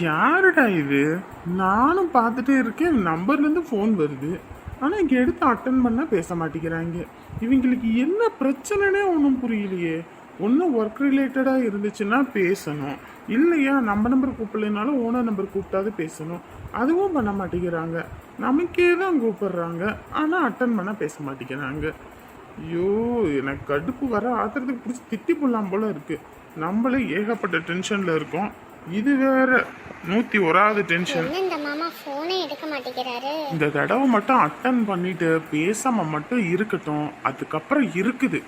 யாருடா இது? நானும் பார்த்துட்டே இருக்கேன். நம்பர்லேருந்து ஃபோன் வருது. ஆனால் இங்கே எடுத்து அட்டன் பண்ணால் பேச மாட்டேங்கிறாங்க. இவங்களுக்கு என்ன பிரச்சனைனே ஒன்றும் புரியலையே. ஒன்றும் ஒர்க் ரிலேட்டடாக இருந்துச்சுன்னா பேசணும். இல்லையா நம்ம நம்பர் கூப்பிடலைனாலும் ஓனர் நம்பர் கூப்பிட்டாது பேசணும். அதுவும் பண்ண மாட்டேங்கிறாங்க. நமக்கே தான் கூப்பிடுறாங்க. ஆனால் அட்டன் பண்ணால் பேச மாட்டேங்கிறாங்க. ஐயோ எனக்கு கடுப்பு வர ஆத்திரத்துக்கு பிடிச்சி திட்டி போடலாம் போல் இருக்குது நம்மளே ஏகப்பட்ட டென்ஷனில் இருக்கோம். இது வேற நூத்தி ஒராவது டென்ஷன் என்ன இந்த மாமா ஃபோனே எடுக்க மாட்டேங்கிறாரு? இந்த தடவை மட்டும் அட்டன் பண்ணிட்டு பேசாம மட்டும் இருக்கட்டும். அதுக்கப்புறம் இருக்குது.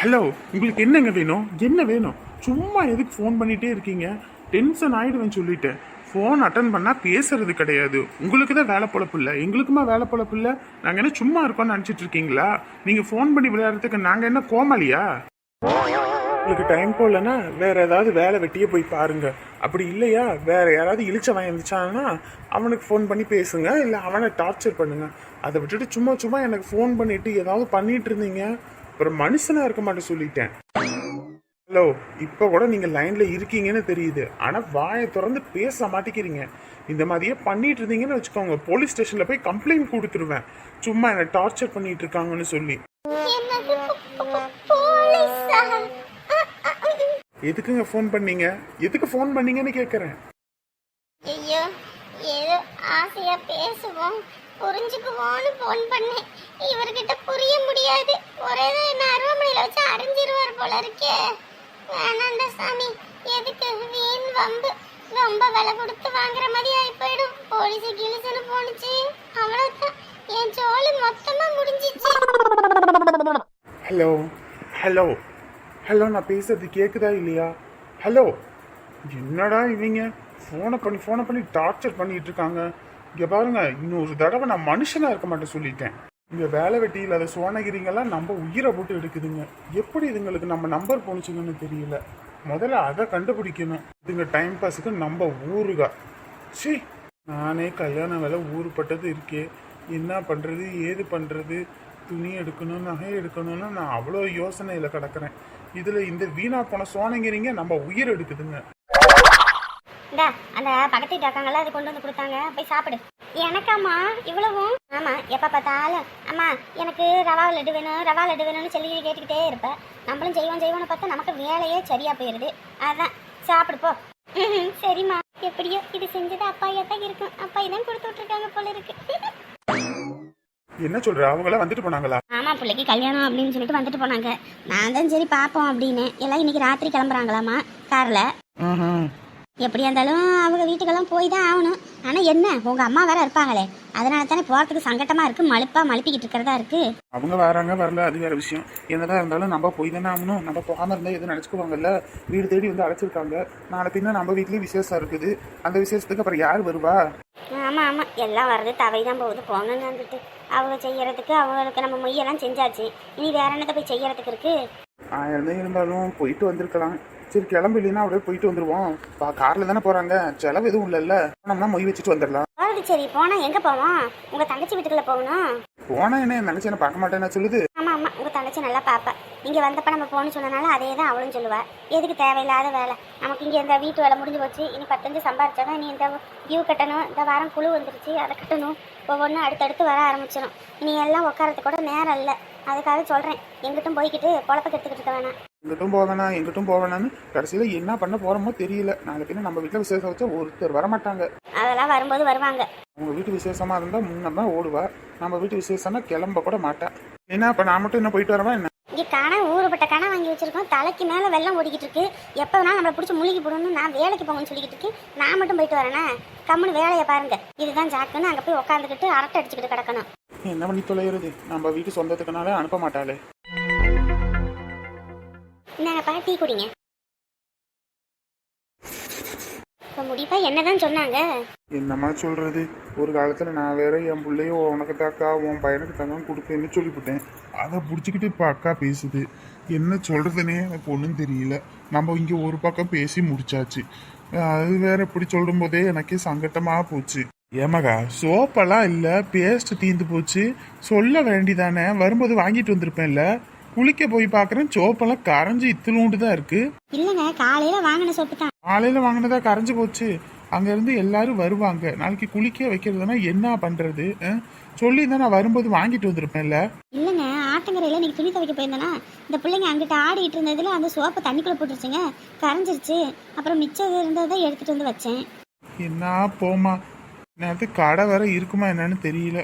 ஹலோ உங்களுக்கு என்னங்க வேணும்? என்ன வேணும்? சும்மா எதுக்கு ஃபோன் பண்ணிட்டே இருக்கீங்க? டென்ஷன் ஆயிடுவேன் சொல்லிட்டேன் ஃபோன் அட்டன் பண்ணால் பேசுறது கிடையாது. உங்களுக்கு தான் வேலை பொழப்பு இல்லை. எங்களுக்குமா வேலை பொழப்பு இல்லை? நாங்கள் என்ன சும்மா இருக்கோம்னு நினச்சிட்டு இருக்கீங்களா? நீங்கள் ஃபோன் பண்ணி விளையாடுறதுக்கு நாங்கள் என்ன கோமாளியா? உங்களுக்கு டைம் போடலன்னா வேற ஏதாவது வேலை வெட்டியே போய் பாருங்க. அப்படி இல்லையா? வேற யாராவது இழிச்சவன் இருந்துச்சான்னா அவனுக்கு ஃபோன் பண்ணி பேசுங்க இல்லை அவனை டார்ச்சர் பண்ணுங்க. அதை விட்டுட்டு சும்மா சும்மா எனக்கு ஃபோன் பண்ணிட்டு ஏதாவது பண்ணிட்டு இருந்தீங்க. அப்புறம் மனுஷனா இருக்க மாட்டேன் சொல்லிட்டேன். ஹலோ இப்போ கூட நீங்க லைன்ல இருக்கீங்கன்னு தெரியுது. ஆனா வாயை திறந்து பேச மாட்டேங்கிறீங்க. இந்த மாதிரியே பண்ணிட்டு இருந்தீங்கன்னு வச்சுக்கோங்க. போலீஸ் ஸ்டேஷன்ல போய் கம்ப்ளைண்ட் கொடுத்துருவேன். சும்மா என்னை டார்ச்சர் பண்ணிட்டு இருக்காங்கன்னு சொல்லி. எதுக்குங்க ஃபோன் பண்ணீங்க? எதுக்கு ஃபோன் பண்ணீங்கன்னு கேட்குறேன் ஐயோ ஏதோ ஆசையா பேசுவோம். புரிஞ்சுக்குவோன்னு ஃபோன் பண்ணேன். இவர்கிட்ட புரிய முடியாது. ஒரே என்ன அருவமனையில வச்சு அரைஞ்சிருவார் போல இருக்கே. வேணாண்ட சாமி. எதுக்கு? வீண் வம்பு. ரொம்ப விலை கொடுத்து வாங்குற மாதிரி ஆகி போயிடும் போலீஸ் கிழிச்சுன்னு போணுச்சு. அவ்வளவுதான். என் ஜோலி மொத்தமா முடிஞ்சிச்சு. ஹலோ ஹலோ ஹலோ நான் பேசுறது கேட்குதா இல்லையா? ஹலோ என்னடா இவங்க? ஃபோனை பண்ணி ஃபோனை பண்ணி டார்ச்சர் பண்ணிட்டு இருக்காங்க. இங்கே பாருங்க இன்னொரு தடவை நான் மனுஷனா இருக்க மாட்டேன் சொல்லிட்டேன். இங்கே வேலை வெட்டி இல்லாத சோனகிரிங்கெல்லாம் நம்ம உயிரை போட்டு எடுக்குதுங்க. எப்படி இதுங்களுக்கு நம்ம நம்பர் போணுச்சுங்கன்னு தெரியல. முதல்ல அதை கண்டுபிடிக்கணும். இதுங்க டைம் பாஸுக்கு நம்ம ஊருகா. சி நானே கல்யாண வேலை ஊறுபட்டது இருக்கே. என்ன பண்ணுறது ஏது பண்ணுறது துணி எடுக்கணும் நகை எடுக்கணும்னு நான் அவ்வளோ யோசனையில் கிடக்கிறேன். இதுல இந்த வீணா போன சோனங்கிரிங்க நம்ம உயிர் எடுக்குதுங்க இந்தா அந்த பக்கத்து வீட்டு அது கொண்டு வந்து கொடுத்தாங்க. போய் சாப்பிடு. எனக்காம்மா இவ்வளவும்? ஆமா எப்ப பார்த்தாலும் அம்மா எனக்கு ரவா லட்டு வேணும் ரவா லட்டு வேணும்னு சொல்லி கேட்டுக்கிட்டே இருப்பேன் நம்மளும் செய்வோம் செய்வோம்னு பார்த்தா நமக்கு வேலையே சரியா போயிடுது. அதான் சாப்பிடு போ. சரிம்மா. எப்படியோ இது செஞ்சது அப்பாயா தான் இருக்கும்? அப்பா தான் கொடுத்து விட்டுருக்காங்க போல இருக்கு. என்ன சொல்ற? அவங்களாம் வந்துட்டு போனாங்களா? ஆமா பிள்ளைக்கு கல்யாணம் அப்படின்னு சொல்லிட்டு வந்துட்டு போனாங்க. நான் தான் சரி பார்ப்போம் அப்படின்னு. எல்லாம் இன்னைக்கு ராத்திரி கிளம்புறாங்களாமா? கார்ல. எப்படியா இருந்தாலும் அவங்க வீட்டுக்கெல்லாம் போய் தான் ஆகணும். ஆனால் என்ன? உங்கள் அம்மா வேற இருப்பாங்களே. அதனால தானே போகிறதுக்கு சங்கட்டமாக இருக்குது மழுப்பாக மழுப்பிக்கிட்டு இருக்கிறதா இருக்குது அவங்க வராங்க வரல. அது வேற விஷயம். என்னதான் இருந்தாலும் நம்ம போய் தானே ஆகணும். நம்ம போகாம இருந்தா எதுவும் நினைச்சுக்குவாங்கல்ல? வீடு தேடி வந்து அழைச்சிருக்காங்க. நாளை பின்ன நம்ம வீட்லயும் விசேஷம் இருக்குது. அந்த விசேஷத்துக்கு அப்புறம் யார் வருவா? ஆமாம் ஆமாம் எல்லாம் வர்றது தவை தான் போகுது வந்துட்டு. அவங்க செய்யறதுக்கு அவங்களுக்கு நம்ம மொய்யெல்லாம் செஞ்சாச்சு. இனி வேற என்னத்தை போய் செய்யறதுக்கு இருக்கு? தான் இருந்தாலும் போயிட்டு வந்திருக்கலாம். சரி கிளம்பு இல்லைன்னா அப்படியே போயிட்டு வந்துருவோம். பா கார்ல தானே போறாங்க. செலவு எதுவும் இல்லைல்ல. போனோம்னா மொய் வச்சுட்டு வந்துடலாம். சரி போனால் எங்கே போவோம்? உங்கள் தங்கச்சி வீட்டுக்குள்ளே போகணும்? போனா என்ன நினைச்சு என்ன பார்க்க மாட்டேன்னு சொல்லுது. ஆமாம் ஆமாம் உங்கள் தங்கச்சி நல்லா பார்ப்பா இங்கே வந்தப்ப நம்ம போகணும்னு சொன்னனால அதே தான் அவளும் சொல்லுவா. எதுக்கு தேவையில்லாத வேலை? நமக்கு இங்கே இந்த வீட்டு வேலை முடிஞ்சு போச்சு. இனி பத்தஞ்சு சம்பாரிச்சாதான் இனி இந்த டியூ கட்டணும். இந்த வாரம் குழு வந்துருச்சு. அதை கட்டணும். ஒவ்வொன்றும் அடுத்தடுத்து வர ஆரம்பிச்சிடும் இனி எல்லாம் உட்காரத்துக்கு கூட நேரம் இல்லை. அதுக்காக சொல்கிறேன் எங்கிட்டும் போய்கிட்டு பொழப்ப கற்றுக்கிட்டு இருக்க வேணாம். எங்கிட்டும் போவேனா எங்கிட்டும் போவேனான்னு கடைசியில என்ன பண்ண போறோமோ தெரியல. நாளை பின்ன நம்ம வீட்டுல விசேஷம் வச்சா ஒருத்தர் வரமாட்டாங்க. அதெல்லாம் வரும்போது வருவாங்க. உங்க வீட்டு விசேஷமா இருந்தா முன்னமா ஓடுவா. நம்ம வீட்டு விசேஷம்னா கிளம்ப கூட மாட்டா. என்ன அப்ப நான் மட்டும் என்ன போயிட்டு வரவா என்ன? இங்கே கணை ஊறுபட்ட கணை வாங்கி வச்சிருக்கோம். தலைக்கு மேலே வெள்ளம் ஓடிக்கிட்டு இருக்கு. எப்போ வேணாலும் நம்மளை பிடிச்சி முழுகி போடணும்னு நான் வேலைக்கு போங்கன்னு சொல்லிக்கிட்டு இருக்கேன். நான் மட்டும் போயிட்டு வரேனே? கம்முன்னு வேலையை பாருங்க. இதுதான் ஜாக்குன்னு அங்கே போய் உட்காந்துக்கிட்டு அரட்டை அடிச்சுக்கிட்டு கிடக்கணும். என்ன பண்ணி தொலைகிறது? நம்ம வீட்டு சொந்தத்துக்குனாலே அனுப்ப மாட்டாளே. இந்தாங்கப்பா டீ குடிங்க. இப்போ முடிப்பா என்னதான் சொன்னாங்க? என்னம்மா சொல்றது? ஒரு காலத்துல நான் வேற என் பிள்ளைய உனக்கு தாக்கா உன் பையனுக்கு தங்கம் கொடுப்பேன்னு சொல்லிவிட்டேன். அதை பிடிச்சிக்கிட்டு இப்போ அக்கா பேசுது. என்ன சொல்றதுனே எனக்கு ஒன்றும் தெரியல. நம்ம இங்கே ஒரு பக்கம் பேசி முடிச்சாச்சு. அது வேற இப்படி சொல்லும் போதே எனக்கே சங்கட்டமா போச்சு. ஏமகா சோப்பெல்லாம் இல்லை பேஸ்ட் தீந்து போச்சு. சொல்ல வேண்டிதானே? வரும்போது வாங்கிட்டு வந்திருப்பேன்ல. குளிக்க போய் பார்க்குறேன் சோப்பெல்லாம் கரைஞ்சி இத்திலூண்டு தான் இருக்கு. இல்லைங்க காலையில வாங்கின சோப்பு தான். காலையில் வாங்கினதா கரைஞ்சு போச்சு. அங்கேருந்து எல்லாரும் வருவாங்க. நாளைக்கு குளிக்க வைக்கிறதுனா என்ன பண்ணுறது சொல்லி நான் வரும்போது வாங்கிட்டு வந்திருப்பேன்ல. இல்லைங்க ஆட்டங்கரையில் இன்னைக்கு துணி துவைக்க போயிருந்தேனா இந்த பிள்ளைங்க அங்கிட்ட ஆடிட்டு இருந்ததுல அந்த சோப்பை தண்ணிக்குள்ளே போட்டுருச்சுங்க கரைஞ்சிருச்சு. அப்புறம் மிச்சம் இருந்ததை எடுத்துட்டு வந்து வச்சேன். என்ன போமா நேரத்து கடை வேற இருக்குமா என்னன்னு தெரியல.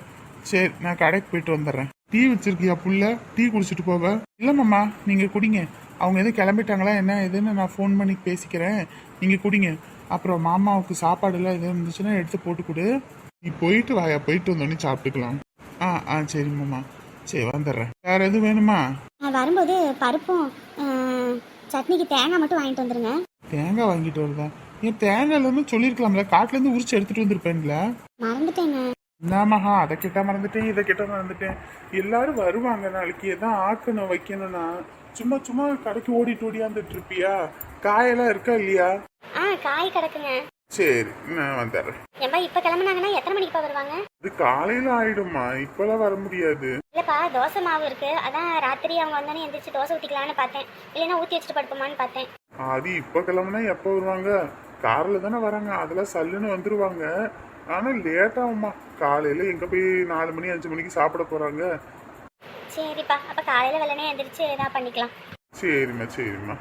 சரி நான் கடைக்கு போயிட்டு வந்துடுறேன். டீ வச்சிருக்கியா புள்ள? டீ குடிச்சிட்டு போவ. இல்ல மாமா நீங்க குடிங்க. அவங்க எதுவும் கிளம்பிட்டாங்களா? என்ன எதுன்னு நான் ஃபோன் பண்ணி பேசிக்கிறேன். நீங்க குடிங்க. அப்புறம் மாமாவுக்கு சாப்பாடு எல்லாம் எதுவும் இருந்துச்சுன்னா எடுத்து போட்டு கொடு. நீ போயிட்டு வாயா போயிட்டு வந்தோடனே சாப்பிட்டுக்கலாம். ஆ ஆ சரி மாமா. சரி வந்துடுறேன். வேற எதுவும் வேணுமா? வரும்போது பருப்பும் சட்னிக்கு தேங்காய் மட்டும் வாங்கிட்டு வந்துருங்க. தேங்காய் வாங்கிட்டு வருதா? ஏன் தேங்காய் இல்லைன்னு சொல்லியிருக்கலாம்ல? காட்டுலேருந்து உரிச்சு எடுத்துட்டு வந்திருப்பேன்ல. மறந்துட்டேங்க என்னமாஹா அதை கிட்ட மறந்துட்டேன் இதை கிட்ட மறந்துட்டேன். எல்லாரும் வருவாங்க நாளைக்கு எதான் ஆக்கணும் வைக்கணும்னா. சும்மா சும்மா கடைக்கு ஓடிட்டு ஓடியாந்துட்டு இருப்பியா? காயெல்லாம் இருக்கா இல்லையா? ஆ காய் கிடக்குங்க. சரி நான் வந்துடுறேன். ஏன்பா இப்போ கிளம்புனாங்கன்னா எத்தனை மணிக்குப்பா வருவாங்க? இது காலையில ஆயிடுமா இப்பெல்லாம் வர முடியாது. இல்லைப்பா தோசை மாவு இருக்கு. அதான் ராத்திரி அவங்க வந்தோடனே எந்திரிச்சு தோசை ஊற்றிக்கலான்னு பார்த்தேன். இல்லைன்னா ஊற்றி வச்சுட்டு படுப்போமான்னு பார்த்தேன். அது இப்ப கிளம்புனா எப்ப வருவாங்க? கார்ல தானே வராங்க அதெல்லாம் சல்லுன்னு வந்துருவாங்க. ஆனா லேட் ஆகுமா காலையில எங்க போய் நாலு மணி அஞ்சு மணிக்கு சாப்பிட போறாங்க? சரிப்பா அப்போ காலையில் வெள்ளனே எந்திரிச்சு இதாக பண்ணிக்கலாம். சரிம்மா சரிம்மா.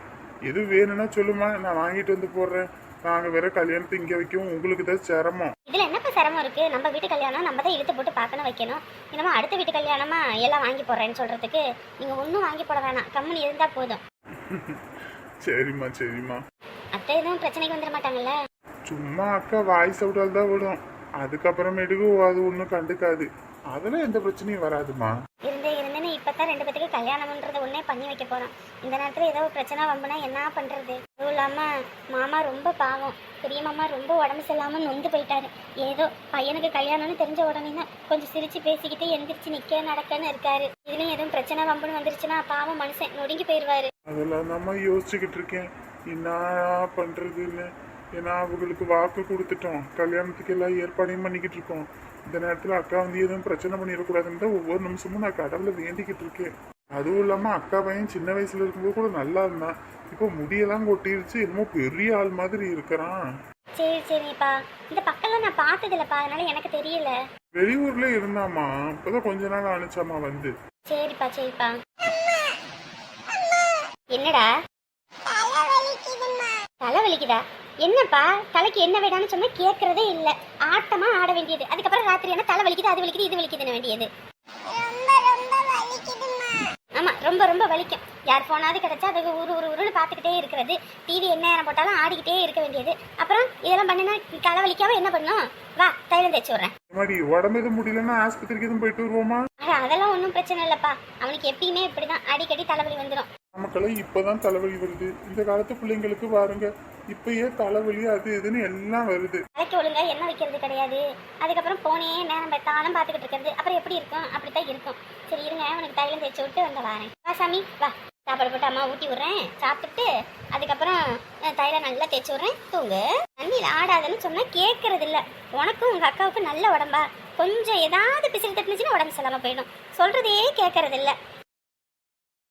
எது வேணும்னா சொல்லுமா நான் வாங்கிட்டு வந்து போடுறேன். நாங்க வேற கல்யாணத்தை இங்க வைக்கவும் உங்களுக்கு தான் சிரமம். இதில் என்னப்பா சிரமம் இருக்கு? நம்ம வீட்டு கல்யாணம் நம்ம தான் இழுத்து போட்டு பார்க்கணும் வைக்கணும். என்னமோ அடுத்த வீட்டு கல்யாணமா எல்லாம் வாங்கி போடுறேன்னு சொல்றதுக்கு நீங்க ஒன்றும் வாங்கி போட வேணாம். கம்முன்னு இருந்தா போதும். சரிம்மா சரிம்மா. அத்தை எதுவும் பிரச்சனைக்கு வந்துட மாட்டாங்கல்ல? சும்மா அக்கா வாய்ஸ் அவுட்டால் தான் விடும். அதுக்கப்புறமேட்டுக்கு அது ஒன்றும் கண்டுக்காது. அதெல்லாம் எந்த பிரச்சனையும் வராதுமா இருந்தே இருந்தேன்னு இப்பதான் ரெண்டு பேத்துக்கு கல்யாணம்ன்றத ஒன்னே பண்ணி வைக்க போறோம். இந்த நேரத்துல ஏதோ பிரச்சனை வம்புனா என்ன பண்றது? அதுவும் இல்லாம மாமா ரொம்ப பாவம். பெரிய மாமா ரொம்ப உடம்பு சரியில்லாம நொந்து போயிட்டாரு. ஏதோ பையனுக்கு கல்யாணம்னு தெரிஞ்ச உடனே தான் கொஞ்சம் சிரிச்சு பேசிக்கிட்டு எந்திரிச்சு நிக்க நடக்கன்னு இருக்காரு. இதுலயும் எதுவும் பிரச்சனை வம்புன்னு வந்துருச்சுன்னா பாவம் மனுஷன் நொடுங்கி போயிருவாரு. அதெல்லாம் நம்ம யோசிச்சுக்கிட்டு இருக்கேன். என்ன பண்றதுன்னு. ஏன்னா அவங்களுக்கு வாக்கு கொடுத்துட்டோம். கல்யாணத்துக்கு எல்லாம் ஏற்பாடையும் பண்ணிக்கிட்டு இருக்கோம். இந்த நேரத்துல அக்கா வந்து எதுவும் பிரச்சனை பண்ணிடக்கூடாதுன்னு தான் ஒவ்வொரு நிமிஷமும் நான் கடவுளை வேண்டிக்கிட்டு இருக்கேன். அதுவும் இல்லாம அக்கா பையன் சின்ன வயசுல இருக்கும்போது கூட நல்லா இருந்தான். இப்போ முடியெல்லாம் கொட்டிருச்சு. என்னமோ பெரிய ஆள் மாதிரி இருக்கிறான். சரி சரிப்பா. இந்த பக்கம்லாம் நான் பார்த்ததில்லப்பா. அதனால எனக்கு தெரியல. வெளியூர்ல இருந்தாமா இப்பதான் கொஞ்ச நாள் அனுச்சாமா வந்து. சரிப்பா சரிப்பா. என்னடா? தலை வலிக்குதா? என்னப்பா தலைக்கு என்ன வேடான்னு சொன்னா கேட்கறதே இல்ல. ஆட்டமா ஆட வேண்டியது. அதுக்கப்புறம் ராத்திரி என்ன தலை வலிக்குது அது வலிக்குது இது வலிக்குதுன்னு வேண்டியது. ரொம்ப ரொம்ப வலிக்குதுமா ஆமா ரொம்ப ரொம்ப வலிக்கும். யார் போனாவது கிடைச்சா அதுக்கு ஒரு ஒரு உருன்னு பார்த்துக்கிட்டே இருக்கிறது. டிவி என்ன நேரம் போட்டாலும் ஆடிக்கிட்டே இருக்க வேண்டியது. அப்புறம் இதெல்லாம் பண்ணினா தலை வலிக்காம என்ன பண்ணும்? வா தைலம் தேய்ச்சி விட்றேன். மாதிரி உடம்பு எதுவும் முடியலன்னா ஆஸ்பத்திரிக்கு எதுவும் போயிட்டு வருவோமா? அதெல்லாம் ஒன்றும் பிரச்சனை இல்லப்பா. அவனுக்கு எப்பயுமே இப்படிதான். அடிக்கடி தலைவலி வந்துடும் நமக்கெல்லாம் இப்போதான் தலைவலி வருது. இந்த காலத்து பிள்ளைங்களுக்கு பாருங்க. இப்பயே தலைவலி அது இதுன்னு எல்லாம் வருது. தலைக்கு ஒழுங்கா என்ன வைக்கிறது கிடையாது. அதுக்கப்புறம் போனே நேரம் பார்த்தாலும் பார்த்துக்கிட்டு இருக்கிறது. அப்புறம் எப்படி இருக்கும்? அப்படித்தான் இருக்கும். சரி இருங்க. உனக்கு தைலம் தேய்ச்சி விட்டு வந்து வரேன். வா சாமி. வா. சாப்பாடு போட்டு அம்மா ஊட்டி விட்றேன். சாப்பிட்டுட்டு அதுக்கப்புறம் அஹ், தைலம் நல்லா தேய்ச்சி விட்றேன். தூங்கு. தண்ணியில் ஆடாதுன்னு சொன்னா கேட்கறது இல்ல. உனக்கும் உங்க அக்காவுக்கும் நல்ல உடம்பா. கொஞ்சம் ஏதாவது பிசிறு தட்டுனுச்சுன்னா உடம்பு சொல்லாம போயிடும். சொல்றதே கேட்கறதில்ல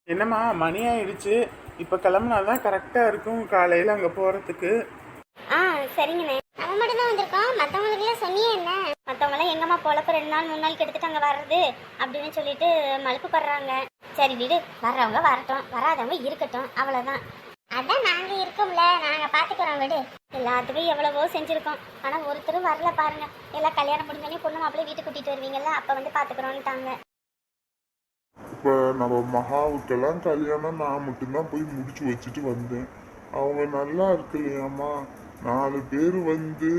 என்னம்மா மணி ஆயிடுச்சு. இப்ப கிளம்புனாதான் கரெக்டா இருக்கும் காலையில அங்க போறதுக்கு. ஆ சரிங்கண்ணே அவன் மட்டும் தான் வந்திருக்கான் மற்றவங்களுக்குலாம் சொன்னியே என்ன? மற்றவங்களாம் எங்கம்மா பொழப்பு ரெண்டு நாள் மூணு நாள் கெடுத்துட்டு அங்கே வர்றது அப்படின்னு சொல்லிட்டு மலுப்பு படுறாங்க. சரி வீடு. வர்றவங்க வரட்டும். வராதவங்க இருக்கட்டும். அவ்வளோதான் அதான் நாங்க இருக்கோம்ல. நாங்க பாத்துக்கிறோம் வீடு. எல்லாத்துக்கும் எவ்வளவோ செஞ்சுருக்கோம். ஆனால் ஒருத்தரும் வரல பாருங்க. எல்லாம் கல்யாணம் முடிஞ்சோடனே பொண்ணு மாப்பிள்ளை வீட்டுக்கு கூட்டிட்டு வருவீங்கல்ல அப்போ வந்து பார்த்துக்குறோன்ட்டாங்க இப்போ நம்ம மகாவுக்கெல்லாம் கல்யாணம் நான் மட்டும்தான் போய் முடிச்சு வச்சுட்டு வந்தேன். அவங்க நல்லா இருக்கலையாம்மா? நாலு பேர் வந்து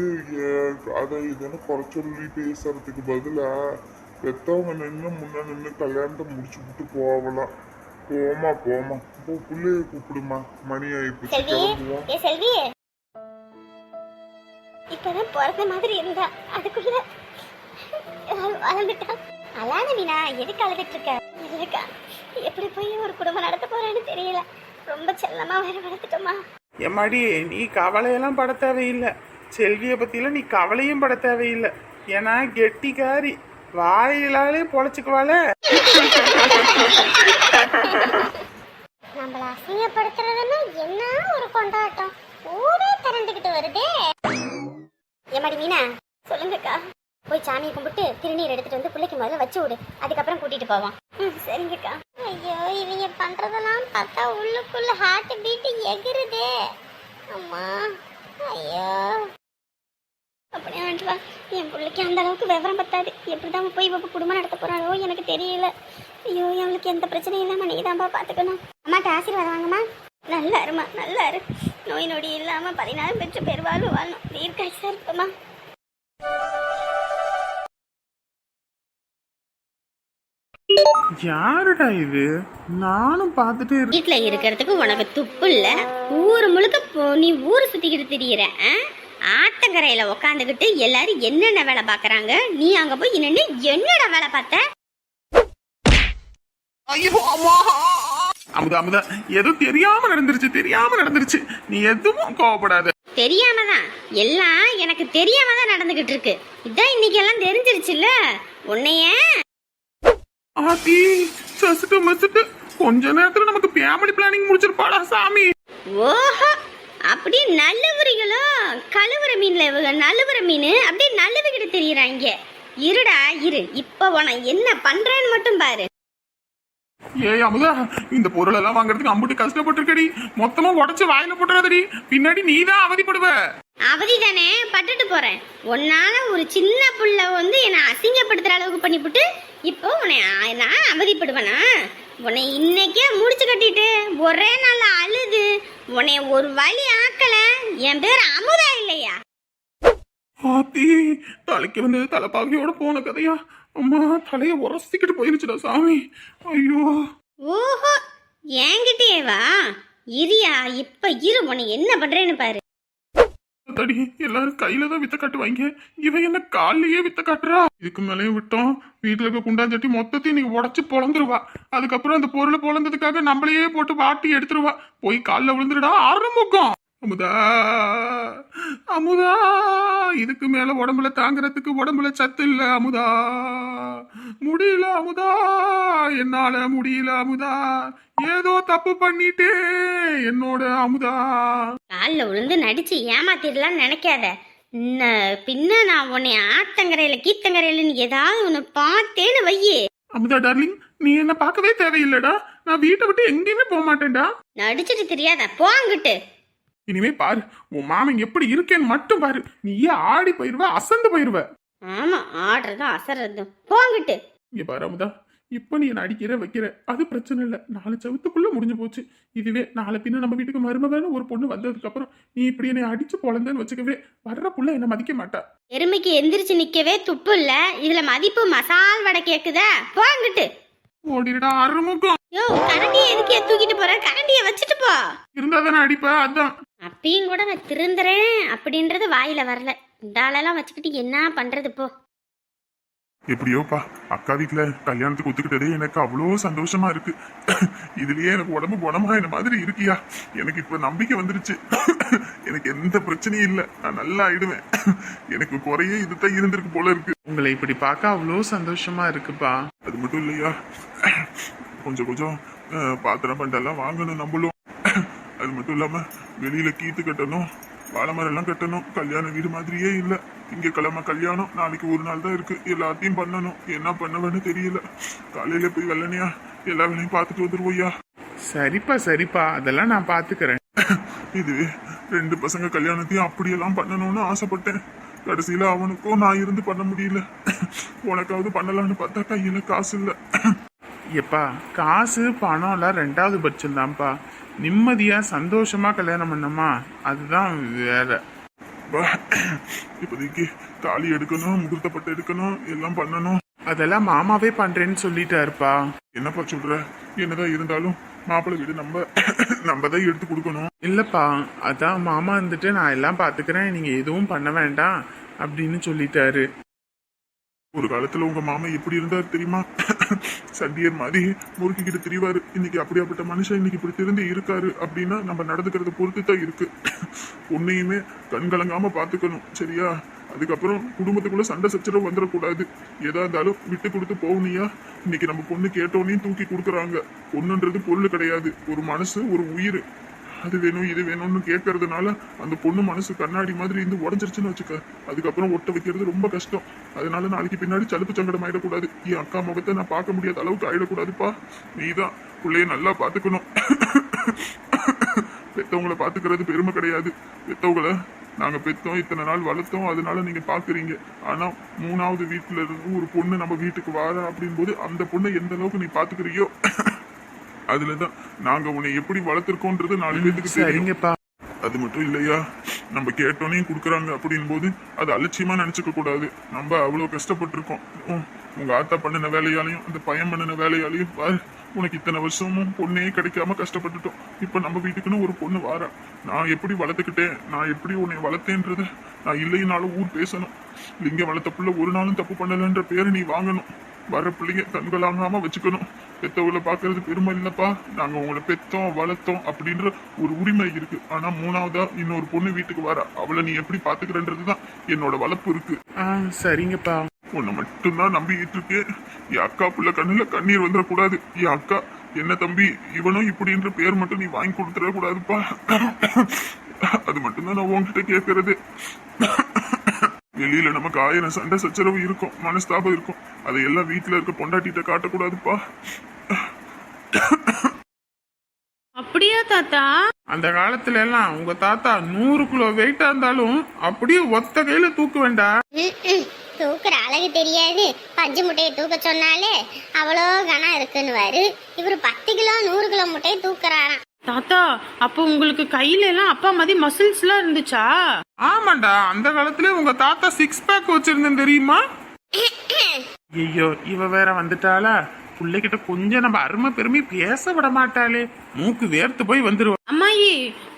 அதை இதுன்னு குறை சொல்லி பேசுறதுக்கு பதிலா பெத்தவங்க நின்று முன்ன நின்று கல்யாணத்தை முடிச்சு விட்டு போகலாம் போமா போமா போ பிள்ளைய கூப்பிடுமா. மணி ஆயிப்போச்சு. கிளம்புவோம். இப்பதான் பிறந்த மாதிரி இருந்தா அதுக்குள்ள வள- வளர்ந்துட்டான் அழாத மீனா எதுக்கு அழுதுட்டு இருக்க? இருக்கா? எப்படி போய் ஒரு குடும்பம் நடத்த போறேன்னு தெரியல. ரொம்ப செல்லமா வேற வளர்த்துட்டோமா? எம்மாடி நீ கவலையெல்லாம் பட தேவையில்லை. செல்வியை பத்திலாம் நீ கவலையும் பட தேவையில்லை. ஏன்னா கெட்டிக்காரி வாயிலாலே பொழைச்சுக்குவாள. நம்மள அசிங்கப்படுத்துறதுன்னா என்ன ஒரு கொண்டாட்டம்? ஊரே திரண்டுகிட்டு வருதே. ஏமாடி மீனா சொல்லுங்கக்கா. போய் சாமியை கும்பிட்டு திருநீர் எடுத்துட்டு வந்து பிள்ளைக்கு முதல்ல வச்சு விடு. அதுக்கப்புறம் கூட்டிட்டு போவோம். ம் சரிங்கக்கா. ஐயோ இவங்க பண்றதெல்லாம் பார்த்தா உள்ளுக்குள்ள ஹார்ட் பீட்டு எகிருது. அம்மா ஐயோ. அப்படியே ஆண்டவா என் பிள்ளைக்கு அந்த அளவுக்கு விவரம் பத்தாது. எப்படிதான் போய் இப்போ குடும்பம் நடத்த போறாளோ எனக்கு தெரியல. ஐயோ அவளுக்கு எந்த பிரச்சனையும் இல்லாம நீ தான்ப்பா பாத்துக்கணும். அம்மாட்ட ஆசீர்வாதம் வாங்கம்மா. நல்லா இருமா நல்லா இரு. நோய் நொடி இல்லாம பதினாறு பெற்று வாழணும். வாழும் வாழணும் தீர்க்காய்ச்சா இருப்பமா யாருடா இது? நானும் பார்த்துட்டே இருக்கேன் வீட்டுல இருக்கிறதுக்கு உனக்கு துப்பு இல்ல. ஊர் முழுக்க போ- நீ ஊர் சுத்திக்கிட்டு திரியிற? ஆத்தங்கரையில உக்காந்துக்கிட்டு எல்லாரும் என்னென்ன வேலை பாக்குறாங்க? நீ அங்க போய் நின்று என்னடா வேலை பார்த்த? ஐயோ அம்மா! அமுதா அமுதா ஏதோ தெரியாம நடந்துருச்சு தெரியாம நடந்துருச்சு. நீ எதுவும் கோவப்படாத. தெரியாம தான் எல்லாம் எனக்கு தெரியாம தான் நடந்துகிட்டு இருக்கு. இதான் இன்னைக்கு எல்லாம் தெரிஞ்சிருச்சுல்ல? உன்னைய ஆத்தி சசுட்டு மசுட்டு கொஞ்ச நேரத்துல நமக்கு ஃபேமிலி பிளானிங் முடிச்சிருப்பாடா சாமி. ஓஹோ அப்படி நல்லவரிகளோ? கழுவுற மீன்ல இவங்க நழுவுற மீன் அப்படியே நழுவுகிட்டு தெரியறாங்க. இருடா இரு இப்ப உன என்ன பண்றேன்னு மட்டும் பாரு. ஏய் அமுதா இந்த பொருள் எல்லாம் வாங்குறதுக்கு அம்புட்டு கஷ்டப்பட்டிருக்கடி. மொத்தமா உடைச்சு வாயில போட்டுறாதடி. பின்னாடி நீ தான் அவதிப்படுவ. அவதி தானே பட்டுட்டு போறேன். உன்னால ஒரு சின்ன புள்ள வந்து என்னை அசிங்கப்படுத்துற அளவுக்கு பண்ணிவிட்டு இப்போ உன்னை நான் அவதிப்படுவேனா? உன்னை இன்னைக்கே முடிச்சு கட்டிட்டு ஒரே நாள் அழுது உன்னை ஒரு வழி ஆக்கல. என் பேர் அமுதா இல்லையா? ஆத்தி தலைக்கு வந்து தலைப்பாகையோட போன கதையா? அம்மா தலைய உரசிக்கிட்டு போயிருச்சுடா சாமி. ஐயோ. ஓஹோ என்கிட்டயே வா இரியா இப்ப இரு உன்னை என்ன பண்றேன்னு பாரு. தடி எல்லாரும் கையில தான் வித்த காட்டுவாங்க இவன் என்ன கால்லயே வித்த காட்டுறா? இதுக்கு மேலேயும் விட்டோம். வீட்டுல இருக்க குண்டாஞ்சட்டி மொத்தத்தையும் நீ உடச்சு பொழந்துருவா. அதுக்கப்புறம் அந்த பொருளை பொழந்ததுக்காக நம்மளையே போட்டு வாட்டி எடுத்துருவா. போய் காலில் விழுந்துருடா ஆரம்பிக்கும் அமுதா அமுதா. இதுக்கு மேல உடம்புல தாங்குறதுக்கு உடம்புல சத்து இல்ல அமுதா. முடியல அமுதா. என்னால முடியல அமுதா. ஏதோ தப்பு பண்ணிட்டே என்னோட அமுதா. காலில் விழுந்து நடிச்சு ஏமாத்திடலாம் நினைக்காத. இன்ன பின்ன நான் உன்னை ஆத்தங்கரையில கீத்தங்கரையிலன்னு ஏதாவது ஒன்று பார்த்தேன்னு வையே. அமுதா டார்லிங் நீ என்ன பார்க்கவே தேவையில்லடா. நான் வீட்டை விட்டு எங்கேயுமே போக மாட்டேன்டா நடிச்சிட்டு தெரியாதா போங்கிட்டு இனிமே பாரு உன் மாமன் எப்படி இருக்கேன்னு மட்டும் பாரு. நீயே ஆடி போயிருவ அசந்து போயிருவ? ஆமா ஆடுறதும் அசர்றதும் போங்கிட்டு. இங்க பாரு அமுதா இப்ப நீ என்ன அடிக்கிற வைக்கிற? அது பிரச்சனை இல்லை. நாலு சவுத்துக்குள்ள முடிஞ்சு போச்சு. இதுவே நாளை பின்ன நம்ம வீட்டுக்கு மருமகன்னு ஒரு பொண்ணு வந்ததுக்கு அப்புறம் நீ இப்படி என்னை அடிச்சு பொழந்தேன்னு வச்சுக்கவே வர்ற புள்ள என்ன மதிக்க மாட்டா. எருமைக்கு எந்திரிச்சு நிக்கவே துப்பு இல்ல. இதுல மதிப்பு மசால் வடை கேக்குதா? போங்கிட்டு. ஓடிடா அருமுகம். யோ கரண்டியை எதுக்கே தூக்கிட்டு போற? கரண்டியை வச்சுட்டு போ. இருந்தா தானே அடிப்ப அதான். அப்பயும் கூட நான் திருந்துறேன் அப்படின்றது வாயில வரல. இந்த ஆளெல்லாம் வச்சுக்கிட்டு என்ன பண்றது போ. எப்படியோப்பா அக்கா வீட்டுல கல்யாணத்துக்கு ஒத்துக்கிட்டதே எனக்கு அவ்வளோ சந்தோஷமா இருக்கு. இதுலயே எனக்கு உடம்பு குணமா என்ன மாதிரி இருக்கியா? எனக்கு இப்ப நம்பிக்கை வந்துருச்சு. எனக்கு எந்த பிரச்சனையும் இல்லை. நான் நல்லா ஆயிடுவேன். எனக்கு குறையே இதுதான் இருந்திருக்கு போல இருக்கு. உங்களை இப்படி பார்க்க அவ்வளோ சந்தோஷமா இருக்குப்பா. அது மட்டும் இல்லையா? கொஞ்சம் கொஞ்சம் பாத்திரம் பண்டெல்லாம் வாங்கணும் நம்மளும். அது மட்டும் இல்லாம வெளியில கீத்து கட்டணும் வாழை மரம் எல்லாம் கட்டணும் கல்யாண வீடு மாதிரியே இல்ல. திங்கக்கிழமை கல்யாணம் நாளைக்கு ஒரு நாள் தான் இருக்கு. எல்லாத்தையும் பண்ணணும். என்ன பண்ணுவேன்னு தெரியல. காலையில போய் வெள்ளனையா எல்லா வேலையும் பார்த்துட்டு வந்துருவோய்யா. சரிப்பா சரிப்பா. அதெல்லாம் நான் பாத்துக்கிறேன். இது ரெண்டு பசங்க கல்யாணத்தையும் அப்படியெல்லாம் பண்ணணும்னு ஆசைப்பட்டேன். கடைசியில அவனுக்கும் நான் இருந்து பண்ண முடியல. உனக்காவது பண்ணலாம்னு பார்த்தா கையில காசு இல்லை. எப்பா காசு பணம் எல்லாம் ரெண்டாவது பட்சம் தான்ப்பா. நிம்மதியா சந்தோஷமா கல்யாணம் பண்ணமா அதுதான் பா, இப்போதைக்கு தாலி எடுக்கணும் முகூர்த்தப்பட்டு எடுக்கணும் எல்லாம் பண்ணணும். அதெல்லாம் மாமாவே பண்றேன்னு சொல்லிட்டாருப்பா. என்னப்பா சொல்ற? என்னதான் இருந்தாலும் மாப்பிள்ளை வீடு நம்ம நம்ம தான் எடுத்து கொடுக்கணும். இல்லப்பா அதான் மாமா வந்துட்டு நான் எல்லாம் பாத்துக்கிறேன் நீங்க எதுவும் பண்ண வேண்டாம் அப்படின்னு சொல்லிட்டாரு. ஒரு காலத்துல உங்க மாமா எப்படி இருந்தார் தெரியுமா? சண்டியர் மாதிரி முறுக்கிக்கிட்டு திரிவாரு. இன்னைக்கு அப்படியாப்பட்ட மனுஷன் இன்னைக்கு இப்படி திருந்து இருக்காரு அப்படின்னா நம்ம நடந்துக்கிறத பொறுத்து தான் இருக்கு. உன்னையுமே கண் கலங்காம பாத்துக்கணும் சரியா? அதுக்கப்புறம் குடும்பத்துக்குள்ள சண்டை சச்சரவு வந்துடக்கூடாது. எதா இருந்தாலும் விட்டு கொடுத்து போகணியா இன்னைக்கு நம்ம பொண்ணு கேட்டோன்னே தூக்கி கொடுக்குறாங்க. பொண்ணுன்றது பொருள் கிடையாது. ஒரு மனசு ஒரு உயிர். அது வேணும் இது வேணும்னு கேட்கறதுனால அந்த பொண்ணு மனசு கண்ணாடி மாதிரி இருந்து உடஞ்சிருச்சுன்னு வச்சுக்க. அதுக்கப்புறம் ஒட்ட வைக்கிறது ரொம்ப கஷ்டம். அதனால நாளைக்கு பின்னாடி சலுப்பு சங்கடம் ஆயிடக்கூடாது. என் அக்கா முகத்தை நான் பார்க்க முடியாத அளவுக்கு ஆயிடக்கூடாதுப்பா. நீதான். பிள்ளைய நல்லா பார்த்துக்கணும். பெத்தவங்களை பார்த்துக்கிறது பெருமை கிடையாது. பெத்தவங்களை நாங்க பெத்தோம் இத்தனை நாள் வளர்த்தோம் அதனால நீங்க பாக்குறீங்க ஆனா மூணாவது வீட்டுல இருந்து ஒரு பொண்ணு நம்ம வீட்டுக்கு வர அப்படின்போது அந்த பொண்ணை எந்த அளவுக்கு நீ பாத்துக்கிறியோ அதுலதான் நாங்க உன்னை எப்படி வளர்த்திருக்கோன்றது நாலு பேத்துக்கு தெரியும்? சரிங்கப்பா அது மட்டும் இல்லையா? நம்ம கேட்டோனையும் கொடுக்குறாங்க அப்படின் போது அது அலட்சியமா நினைச்சுக்க கூடாது. நம்ம அவ்வளவு கஷ்டப்பட்டிருக்கோம். உம், உங்க ஆத்தா பண்ணின வேலையாலையும் அந்த பையன் பண்ணின வேலையாலையும் பாரு உனக்கு இத்தனை வருஷமும் பொண்ணே கிடைக்காம கஷ்டப்பட்டுட்டோம். இப்ப நம்ம வீட்டுக்குன்னு ஒரு பொண்ணு வாரா. நான் எப்படி வளர்த்துக்கிட்டேன்? நான் எப்படி உன்னை வளர்த்தேன்றத நான் இல்லைனாலும் ஊர் பேசணும். லிங்க வளர்த்த புள்ள ஒரு நாளும் தப்பு பண்ணலன்ற பேரை நீ வாங்கணும். வர பிள்ளைங்க கண்களாங்காம வச்சுக்கணும். பெத்தவங்களை பாக்குறது பெருமை இல்லப்பா. நாங்க உங்களை பெத்தோம் வளர்த்தோம் அப்படின்ற ஒரு உரிமை இருக்கு. ஆனா மூணாவதா இன்னொரு பொண்ணு வீட்டுக்கு வர. அவளை நீ எப்படி பாத்துக்கிறன்றதுதான் என்னோட வளர்ப்பு இருக்கு. ஆ சரிங்கப்பா. உன்னை மட்டும்தான் நம்பிக்கிட்டு இருக்கேன். என் அக்கா புள்ள கண்ணுல கண்ணீர் வந்துடக்கூடாது. என் அக்கா என்ன தம்பி இவனும் இப்படின்ற பேர் மட்டும் நீ வாங்கி கொடுத்துட கூடாதுப்பா அது மட்டும்தான் நான் உன்கிட்ட கேட்கறது. வெளியில நமக்கு ஆயிரம் சண்டை சச்சரவு இருக்கும் மனஸ்தாபம் இருக்கும். அதையெல்லாம் வீட்டுல இருக்க பொண்டாட்டிட்ட காட்டக்கூடாதுப்பா. அப்படியா தாத்தா? அந்த காலத்துல எல்லாம் உங்க தாத்தா நூறு கிலோ வெயிட்டா இருந்தாலும் அப்படியே ஒத்த கையில தூக்க வேண்டாம். தூக்குற அழகு தெரியாது. பஞ்சு முட்டையை தூக்க சொன்னாலே அவ்வளோ கனம் இருக்குன்னுவாரு. இவர் பத்து கிலோ நூறு கிலோ முட்டையை தூக்குறாராம். தாத்தா அப்போ உங்களுக்கு கையில எல்லாம் அப்பா மாதிரி மசில்ஸ் எல்லாம் இருந்துச்சா? ஆமாண்டா அந்த காலத்துல உங்க தாத்தா சிக்ஸ் பேக் வச்சிருந்தேன் தெரியுமா? ஐயோ இவ வேற வந்துட்டாளா? பிள்ளைகிட்ட கொஞ்சம் நம்ம அருமை பெருமை பேச விட மாட்டாளே. மூக்கு வேர்த்து போய் வந்துருவா. அம்மாயி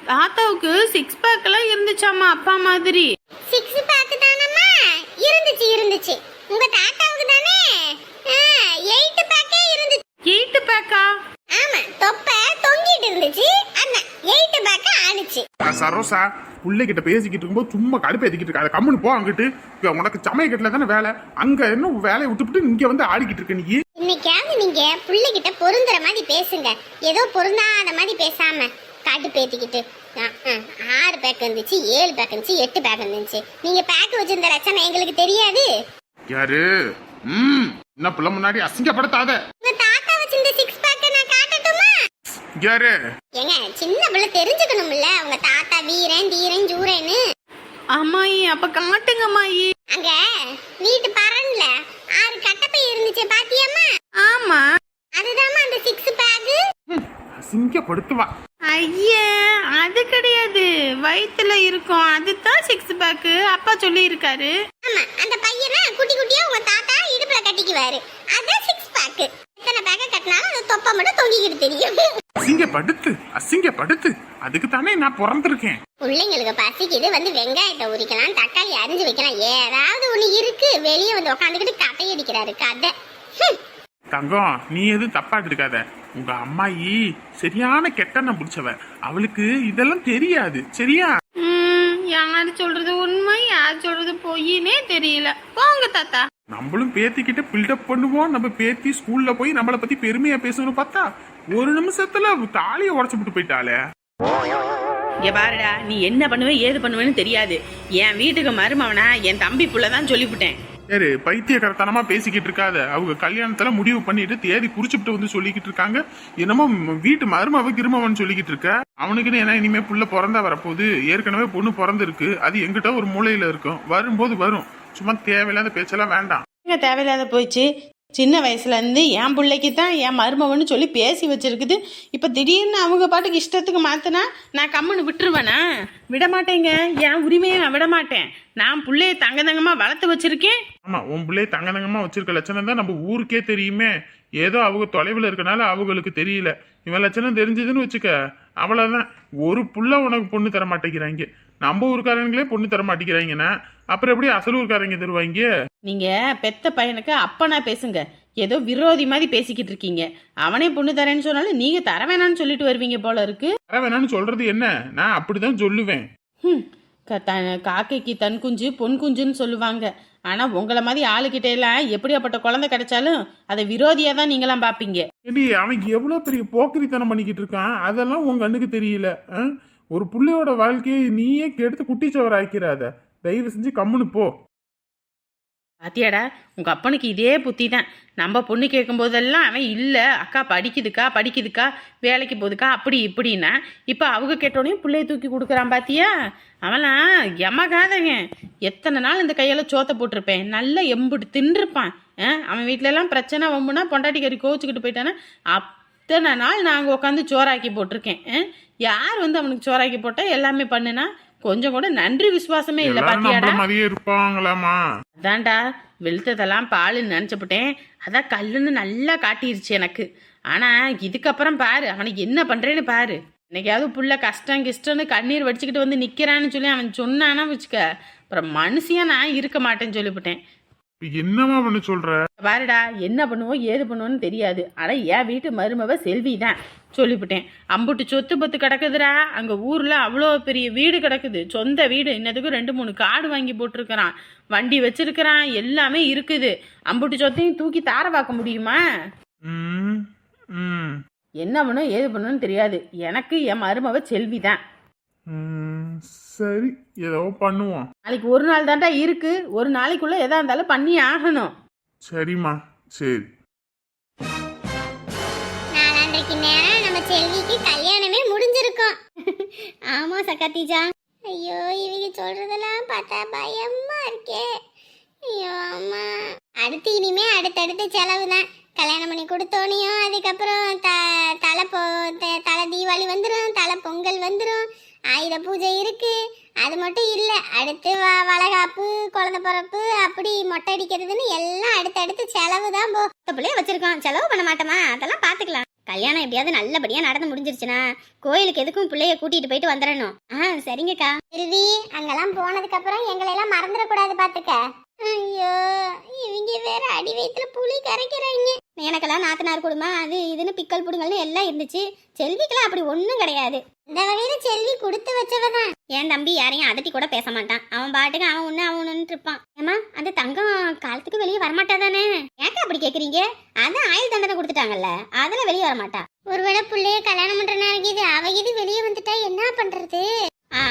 தாத்தாவுக்கு சிக்ஸ் பேக் எல்லாம் இருந்துச்சாமா அப்பா மாதிரி? சிக்ஸ் பேக் தானம்மா? இருந்துச்சு இருந்துச்சு. உங்க தாத்தாவுக்கு தானே? எயிட் பேக்கே இருந்துச்சு. எயிட் பேக்கா ஆமா தொப்பை தொங்கிட்டு இருந்துச்சு. அண்ணா எயிட் பேக்க ஆணுச்சு. ஆ, சரோசா பிள்ளைகிட்ட பேசிக்கிட்டு இருக்கும்போது சும்மா கடுப்பு ஏத்திக்கிட்டு இருக்காது. கம்முன்னு போ அங்கிட்டு. உனக்கு சமயக்கட்டுல தானே வேலை. அங்க என்ன வேலையை விட்டுவிட்டு இங்க வந்து ஆடிக்கிட்டு இருக்க நீ? இன்னைக்காவது நீங்க பிள்ளைகிட்ட பொருந்துற மாதிரி பேசுங்க. ஏதோ பொருந்தாத மாதிரி பேசாம காட்டு பேத்திக்கிட்டு ஆ, ஆ, ஆறு பேக் இருந்துச்சு ஏழு பேக் இருந்துச்சு எட்டு பேக் இருந்துச்சு நீங்க பேக் வச்சிருந்த லட்சணம் எங்களுக்கு தெரியாது. யாரு? ம் என்ன பிள்ளை முன்னாடி அசிங்கப்படுத்தாத உங்க தாத்தா வச்சிருந்த சிக்ஸ் பேக்க நான் காட்டட்டுமா யாரு? ஏங்க சின்ன பிள்ளை தெரிஞ்சுக்கணும்ல. உங்க தாத்தா வீரன் தீரன் ஜூரன்னு அம்மாயி அப்ப காட்டுங்க அம்மாயி. அங்க வீட்டு பரன்ல ஆறு கட்டப்பை இருந்துச்சு பாத்தியாம்மா? ஆமா. அதுதாம்மா அந்த சிக்ஸ் பேக் அசிங்கப்படுத்துவா. ஐயே அது கிடையாது. வயித்துல இருக்கும். அதுதான் சிக்ஸ் பேக்கு அப்பா சொல்லி இருக்காரு ஆமா அந்த பையனை குட்டி குட்டியா உங்க தாத்தா இடுப்புல கட்டிக்குவாரு. அதான் சிக்ஸ் பேக் எத்தனை பேக்க கட்டினாலும் அந்த தொப்பை மட்டும் தொங்கிக்கிட்டு தெரியும். அசிங்கப்படுத்து அசிங்கப்படுத்து. அதுக்கு தானே நான் பிறந்திருக்கேன். பிள்ளைங்களுக்கு பசிக்குது வந்து வெங்காயத்தை உரிக்கலாம் தக்காளி அரிஞ்சு வைக்கலாம். ஏதாவது ஒண்ணு இருக்கு. வெளியே வந்து உட்காந்துக்கிட்டு கதை. அடிக்கிறாரு கதை. தங்கம் நீ எதுவும் தப்பா எடுத்துக்காத. உங்க அம்மாயி சரியான கெட்டண்ணம் பிடிச்சவ. அவளுக்கு இதெல்லாம் தெரியாது. சரியா? ம், யார் சொல்றது உண்மை யார் சொல்றது பொய்னே தெரியல. போங்க தாத்தா. நம்மளும் பேத்திக்கிட்ட பில்டப் பண்ணுவோம். நம்ம பேத்தி ஸ்கூல்ல போய் நம்மளை பத்தி பெருமையா பேசணும்னு பார்த்தா ஒரு நிமிஷத்துல தாலியை உடச்சு விட்டு போயிட்டாளே. இங்க பாருடா நீ என்ன பண்ணுவ ஏது பண்ணுவேன்னு தெரியாது. என் வீட்டுக்கு மருமவனா என் தம்பி புள்ள தான் சொல்லிவிட்டேன். யாரு பைத்தியக்காரத்தனமா பேசிக்கிட்டு இருக்காத. அவங்க கல்யாணத்துல முடிவு பண்ணிட்டு தேதி குறிச்சுட்டு வந்து சொல்லிக்கிட்டு இருக்காங்க. என்னமோ வீட்டு மருமவ கிருமவன் சொல்லிக்கிட்டு இருக்க. அவனுக்குன்னு என்ன இனிமே புள்ள பிறந்தா வரப்போகுது. ஏற்கனவே பொண்ணு பிறந்திருக்கு. அது எங்கிட்ட ஒரு மூலையில இருக்கும். வரும்போது வரும். சும்மா தேவையில்லாத பேச்செல்லாம் வேண்டாம். தேவையில்லாத போயிடுச்சு. சின்ன வயசுலேருந்து என் பிள்ளைக்கு தான் என் மருமவன்னு சொல்லி பேசி வச்சுருக்குது. இப்போ திடீர்னு அவங்க பாட்டுக்கு இஷ்டத்துக்கு மாற்றினா நான் கம்முன்னு விட்டுருவேனா? விட மாட்டேங்க. என் உரிமையை நான் விட மாட்டேன். நான் பிள்ளைய தங்க தங்கமாக வளர்த்து வச்சுருக்கேன். ஆமாம் உன் பிள்ளைய தங்க தங்கமாக வச்சுருக்க லட்சணம் தான் நம்ம ஊருக்கே தெரியுமே. ஏதோ அவங்க தொலைவில் இருக்கனால அவங்களுக்கு தெரியல. இவன் லட்சணம் தெரிஞ்சதுன்னு வச்சுக்க. அவ்வளவுதான். ஒரு புள்ள உனக்கு பொண்ணு தர மாட்டேங்கிறாங்க. நம்ம ஊருக்காரங்களே பொண்ணு தர மாட்டேங்கிறாங்கன்னா அப்புறம் எப்படி அசல் ஊருக்காரங்க தருவாங்க? நீங்க பெத்த பையனுக்கு அப்பனா பேசுங்க. ஏதோ விரோதி மாதிரி பேசிக்கிட்டு இருக்கீங்க. அவனே பொண்ணு தரேன்னு சொன்னாலும் நீங்க தர வேணாம்னு சொல்லிட்டு வருவீங்க போல இருக்கு. தர வேணாம்னு சொல்றது என்ன? நான் அப்படிதான் சொல்லுவேன். காக்கைக்கு தன் குஞ்சு பொன் குஞ்சுன்னு சொல்லுவாங்க. ஆனால் உங்களை மாதிரி ஆளுக்கிட்ட எல்லாம் எப்படியாப்பட்ட குழந்தை கிடைச்சாலும் அதை விரோதியாக தான் நீங்களாம் பார்ப்பீங்க ஏடி அவன் எவ்வளோ பெரிய போக்குரித்தனம் பண்ணிக்கிட்டு இருக்கான்? அதெல்லாம் உன் கண்ணுக்கு தெரியல. ஆ? ஒரு புள்ளையோட வாழ்க்கையை நீயே கெடுத்து குட்டிச்சவர் ஆக்கிறாத தயவு செஞ்சு கம்முன்னு போ. பாத்தியாடா உங்கள் அப்பனுக்கு இதே புத்தி தான் நம்ம பொண்ணு கேட்கும்போதெல்லாம் அவன் இல்லை அக்கா படிக்குதுக்கா படிக்குதுக்கா வேலைக்கு போகுதுக்கா அப்படி இப்படின்னா இப்போ அவங்க கேட்டோடனே பிள்ளைய தூக்கி கொடுக்குறான் பாத்தியா? அவன்லாம் எமகாதங்க எத்தனை நாள் இந்த கையால் சோத்தை போட்டிருப்பேன். நல்லா எம்புட்டு தின்றுப்பான். ஆ, அவன் வீட்டிலலாம் பிரச்சனை வம்புனா பொண்டாட்டி கறி கோவிச்சுக்கிட்டு போயிட்டானா? அத்தனை நாள் நாங்கள் உட்காந்து சோறாக்கி போட்டிருக்கேன். யார் வந்து அவனுக்கு சோறாக்கி போட்டால் எல்லாமே பண்ணுனா? கொஞ்சம் கூட நன்றி விசுவாசமே இல்லை பாத்தியாடா? மாதிரியே இருப்பாங்களாமா அதான்டா வெளுத்ததெல்லாம் பாலுன்னு நினச்சிப்புட்டேன் அதான் கல்லுன்னு நல்லா காட்டிருச்சு எனக்கு. ஆனால் இதுக்கப்புறம் பாரு அவனுக்கு என்ன பண்ணுறேன்னு பாரு. என்னைக்காவது புள்ள கஷ்டம் கிஷ்டம்னு கண்ணீர் வடிச்சுக்கிட்டு வந்து நிற்கிறான்னு சொல்லி அவன் சொன்னானா வச்சுக்க. அப்புறம் மனுஷியா நான் இருக்க மாட்டேன்னு சொல்லிவிட்டேன். இப்ப என்னம்மா பண்ண சொல்ற? பாருடா என்ன பண்ணுவோம் ஏது பண்ணுவோன்னு தெரியாது. ஆனால் என் வீட்டு மருமவ செல்வி தான் சொல்லிவிட்டேன். அம்புட்டு சொத்து பத்து கிடக்குதுடா. அங்கே ஊரில் அவ்வளோ பெரிய வீடு கிடக்குது. சொந்த வீடு. இன்னதுக்கும் ரெண்டு மூணு காடு வாங்கி போட்டிருக்கிறான். வண்டி வச்சிருக்கிறான். எல்லாமே இருக்குது. அம்புட்டு சொத்தையும் தூக்கி தார பார்க்க முடியுமா? என்ன பண்ணும் ஏது பண்ணணும்னு தெரியாது. எனக்கு என் மருமவ செல்வி தான் சரி. ஏதோ பண்ணுவோம். நாளைக்கு ஒரு நாள் தான்டா இருக்கு. ஒரு நாளைக்குள்ள எதா இருந்தாலும் பண்ணி ஆகணும். சரிம்மா. சரி. ஆமா சக்கத்திஜா ஐயோ இவங்க சொல்றதெல்லாம் பார்த்தா பயமா இருக்கே. ஐயோ அம்மா. அடுத்து இனிமே அடுத்தடுத்து செலவு தான் கல்யாணம் பண்ணி கொடுத்தோனையும் அதுக்கப்புறம் த தலை பொ தலை தீபாவளி வந்துடும் தலை பொங்கல் வந்துடும் ஆயுத பூஜை இருக்கு. அது மட்டும் இல்லை அடுத்து வ வளகாப்பு குழந்தை பிறப்பு அப்படி மொட்டை அடிக்கிறதுன்னு எல்லாம் அடுத்தடுத்து செலவு தான் போ பிள்ளைய வச்சிருக்கோம் செலவு பண்ண மாட்டோமா அதெல்லாம் பார்த்துக்கலாம் கல்யாணம் எப்படியாவது நல்லபடியாக நடந்து முடிஞ்சிருச்சுன்னா கோயிலுக்கு எதுக்கும் பிள்ளைய கூட்டிட்டு போயிட்டு வந்துடணும். ஆ சரிங்கக்கா. செல்வி அங்கெல்லாம் போனதுக்கு அப்புறம் எங்களை எல்லாம் மறந்துடக்கூடாது பாத்துக்க. ஐயோ இவங்க வேற அடி வயிற்றுல புளி கரைக்கிறாங்க. எனக்கெல்லாம் நாத்தனார் குடும்பம் அது இதுன்னு பிக்கல் புடுங்கல்னு எல்லாம் இருந்துச்சு. செல்விக்கெல்லாம் அப்படி ஒன்றும் கிடையாது. இந்த வகையில செல்வி கொடுத்து வச்சவதான். என் தம்பி யாரையும் அதட்டி கூட பேச மாட்டான். அவன் பாட்டுக்கு அவன் ஒன்று அவன் ஒன்றுன்னு இருப்பான். ஏமா அந்த தங்கம் காலத்துக்கு வெளியே வரமாட்டாதானே? ஏக்கா அப்படி கேட்குறீங்க அதான் ஆயுள் தண்டனை கொடுத்துட்டாங்கல்ல அதில் வெளியே வரமாட்டா. ஒருவேளை பிள்ளைய கல்யாணம் பண்ணுற நேரம் இது அவ இது வெளியே வந்துட்டா என்ன பண்ணுறது ஆ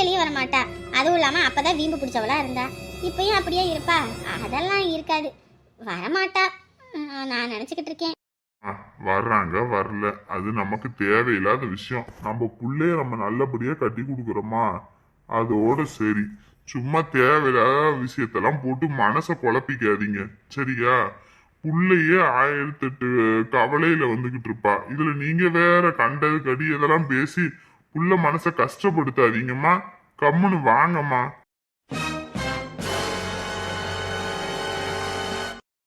வெளியே வரமாட்டா. அதுவும் இல்லாமல் அப்போதான் வீம்பு பிடிச்சவளா இருந்தா. இப்பயும் அப்படியே இருப்பா. அதெல்லாம் இருக்காது. வரமாட்டா. ஆ, நான் நினச்சிக்கிட்டு இருக்கேன். வர்றாங்க வரல. அது நமக்கு தேவையில்லாத விஷயம். நம்ம புள்ளைய நம்ம நல்லபடியா கட்டி கொடுக்குறோமா? அதோட சரி. சும்மா தேவையில்லாத விஷயத்தெல்லாம் போட்டு மனசை குழப்பிக்காதீங்க. சரியா? புள்ளையே ஆயிரத்தெட்டு கவலையில வந்துகிட்டு இருப்பா. இதுல நீங்க வேற கண்டது கடி இதெல்லாம் பேசி புள்ள மனசை கஷ்டப்படுத்தாதீங்கம்மா. கம்முன்னு வாங்கம்மா.